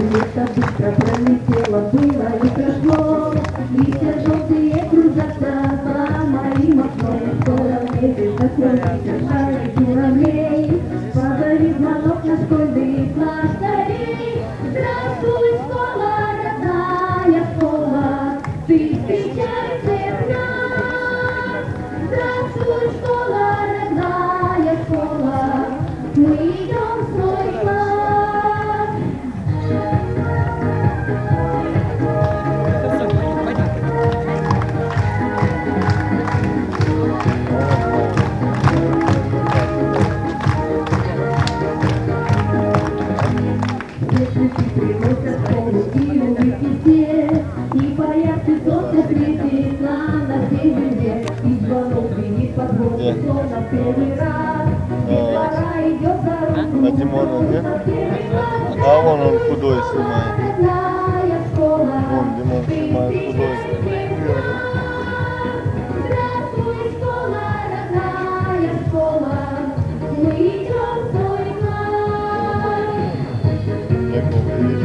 Лето быстро пролетело, было и прошло, Листья желтые кружатся за моим окном. Скоро в небе закроется шарик журавлей, Позови звонок на школьных площадей. Здравствуй, школа, родная школа, Ты встречай всех нас. Здравствуй, школа, родная школа, Мы идем А нет? на первый класс. А вон он худой снимает. Вон Димон снимает худой. Beautiful.